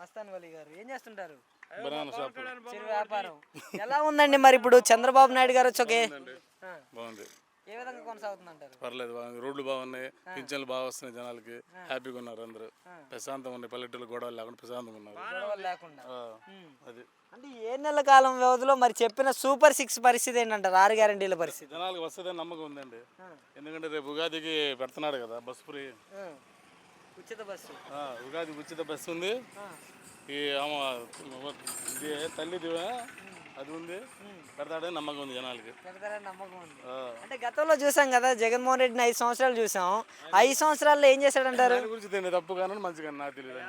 మస్తాన్ వలి గారు. ఏం చేస్తుంటారు? Banana shop. చిరు వ్యాపారం. ఎలా ఉందండి మరి ఇప్పుడు చంద్రబాబు నాయుడు గారు వచ్చి ఒకే? బాగుంది. ఏ విధంగా కొనసాగుతుంది అంటారు పర్లేదు బాగుంది. రోడ్లు బాగున్నాయి పింఛన్లు బాగా వస్తున్నాయి జనాలకి. హ్యాపీగా ఉన్నారు అందరూ. ప్రశాంతంగా ఉన్నాయి. పల్లెటూరు గొడవలు లేకుండా ప్రశాంతంగా ఉన్నారు. లేకుండా. అది. అంటే ఏ నెలల కాలం వ్యవధిలో మరి చెప్పిన సూపర్ సిక్స్ పరిస్థితి ఏంటంటారు? ఆరు గ్యారంటీల పరిస్థితి. జనాలకు వస్తుందని నమ్మకం ఉందండి. ఎందుకంటే రేపు ఉగాదికి పెడుతున్నాడు కదా బస్సు ఫ్రీ. ఉచిత బస్సు. ఆ, ఉగాదికి ఉచిత బస్సు ఉంది. ఈ ఆమె ఇది తల్లిది అది ఉంది. పెడతాడని నమ్మకం ఉంది జనాలకి. నమ్మకం ఉంది. అంటే గతంలో చూసాం కదా జగన్మోహన్ రెడ్డిని ఐదు సంవత్సరాలు చూసాం. ఐదు సంవత్సరాల్లో ఏం చేశాడంటారు? గురించి తెలియదు తప్పు కానీ మంచిగా నాకు తెలియదు.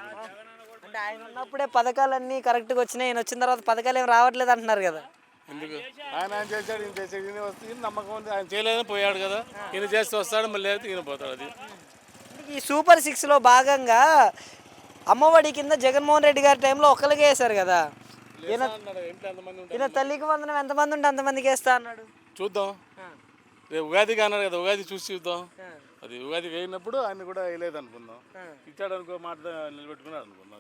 అంటే ఆయన ఉన్నప్పుడే పథకాలన్నీ కరెక్ట్గా వచ్చినాయి ఆయన వచ్చిన తర్వాత పథకాలు ఏం రావట్లేదు అంటున్నారు కదా. ఎందుకు? ఆయన ఆయన చేశాడు ఈయన చేశాడు ఈయన వస్తే నమ్మకం ఉంది. ఆయన చేయలేదని పోయాడు కదా. ఈయన చేస్తే వస్తాడు మళ్ళీ అయితే ఈయన పోతాడు అది. ఈ సూపర్ సిక్స్లో భాగంగా అమ్మఒడి కింద జగన్మోహన్ రెడ్డి గారి టైంలో ఒక్కరికే వేశారు కదా. ఈయన తల్లికి వందనం ఎంతమంది ఉంటే అంతమందికి వేస్తా అన్నాడు. చూద్దాం. రేపు ఉగాదికి అన్నాడు కదా ఉగాది చూసి చూద్దాం. అది ఉగాదికి అయినప్పుడు ఆయన కూడా వేయలేదు అనుకుందాం. ఇచ్చాడు అనుకో మాట నిలబెట్టుకున్నాడు అనుకుందాం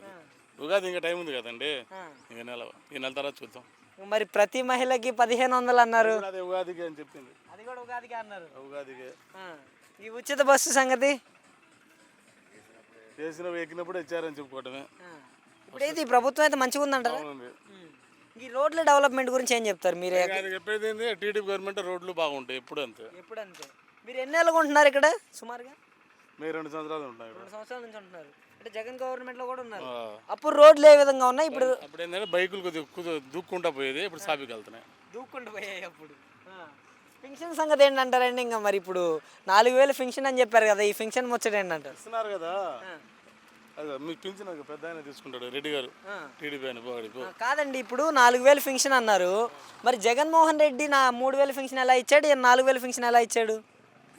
ఉగాది ఇంకా టైం ఉంది కదండి. ఇంకా నెల ఈ నెల తర్వాత చూద్దాం. మరి ప్రతి మహిళకి పదిహేను వందలు అన్నారు. అదే ఉగాదికి అని చెప్పింది. అది కూడా ఉగాదికి అన్నారు. ఉగాదికి. ఈ ఉచిత బస్సు సంగతి? చేసిన ఎక్కినప్పుడు ఇచ్చారని చెప్పుకోవటమే. ఇప్పుడైతే ఈ ప్రభుత్వం అయితే మంచిగా ఉందంటారా? అవునండి. ఉమ్. ఈ రోడ్ల డెవలప్మెంట్ గురించి ఏం చెప్తారు మీరు? ఆయన చెప్పేది ఏంది? టీడీపీ గవర్నమెంట్ రోడ్లు బాగుంటాయి ఎప్పుడు అంతే. ఎప్పుడు అంతే మీరు ఎన్ని నెలలు ఉంటున్నారు ఇక్కడ సుమారుగా? మీరు రెండు సంవత్సరాలు ఉంటాయి ఇక్కడ. రెండు సంవత్సరాల నుంచి ఉంటున్నారు. అంటే జగన్ గవర్నమెంట్లో కూడా ఉన్నారు. అప్పుడు రోడ్లు ఏ విధంగా ఉన్నాయి? ఇప్పుడు అప్పుడు ఏంటంటే బైకులు కొద్దిగా దూక్కుంటా పోయేది ఇప్పుడు సాపికి వెళ్తున్నాయి. దూక్కుంటూ పోయాయి అప్పుడు. ఫింక్షన్ సంగతి ఏంటంటారండి? ఇంకా మరి ఇప్పుడు నాలుగు వేలు ఫింక్షన్ అని చెప్పారు కదా ఈ ఫింక్షన్ ముచ్చట ఏంటంటారు? ఇస్తున్నారు కదా. అదే మీకు పింఛన్ ఒక పెద్ద ఆయన తీసుకుంటాడు రెడ్డి గారు. టీడీపీ ఆయన కాదండి ఇప్పుడు నాలుగు వేలు ఫింక్షన్ అన్నారు. మరి జగన్మోహన్ రెడ్డి నా మూడు వేలు ఫింక్షన్ ఎలా ఇచ్చాడు? ఈయన నాలుగు వేలు ఫింక్షన్ ఎలా ఇచ్చాడు?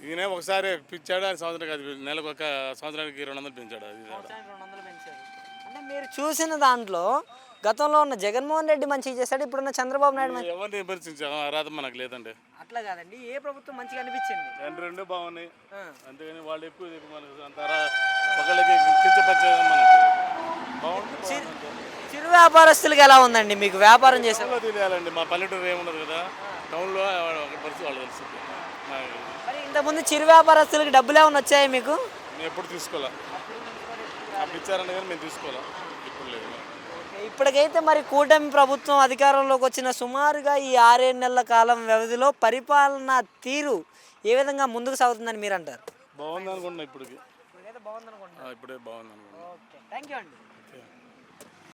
ఈయన ఒకసారి పిచ్చాడు ఆయన సంవత్సరానికి అది నెలకు ఒక సంవత్సరానికి రెండు వందలు పెంచాడు అది అంటే మీరు చూసిన దాంట్లో గతంలో ఉన్న జగన్మోహన్ రెడ్డి మంచిగా చేశాడు ఇప్పుడున్న చంద్రబాబు నాయుడు ఎవరిని విమర్శించాం అర్హత మనకు లేదండి. అట్లా కాదండి ఏ ప్రభుత్వం మంచిగా అనిపించింది? రెండు రెండు బాగున్నాయి. అంతేగాని వాళ్ళు ఎక్కువ మనకు అంత అర్హ- ఒకళ్ళకి కించపరిచేది మనకు. చిరు వ్యాపారస్తులకి ఎలా ఉందండి మీకు వ్యాపారం చేసే తెలియాలండి మా పల్లెటూరు ఏముండదు కదా. టౌన్లో పరిస్థితి వాళ్ళు తెలుసు మరి ఇంతకుముందు చిరు వ్యాపారస్తులకి డబ్బులు ఏమైనా వచ్చాయి మీకు? ఎప్పుడు తీసుకోవాలా అప్పుడు ఇచ్చారంటే కానీ మేము తీసుకోవాలా ఇప్పుడు లేదు. ఇప్పటికైతే మరి కూటమి ప్రభుత్వం అధికారంలోకి వచ్చిన సుమారుగా ఈ ఆరేడు నెలల కాలం వ్యవధిలో పరిపాలన తీరు ఏ విధంగా ముందుకు సాగుతుందని మీరు అంటారు? బాగుంది అనుకుంటున్నా ఇప్పటికి ఇప్పుడే బాగుంది అనుకుంటున్నా థ్యాంక్ యూ అండి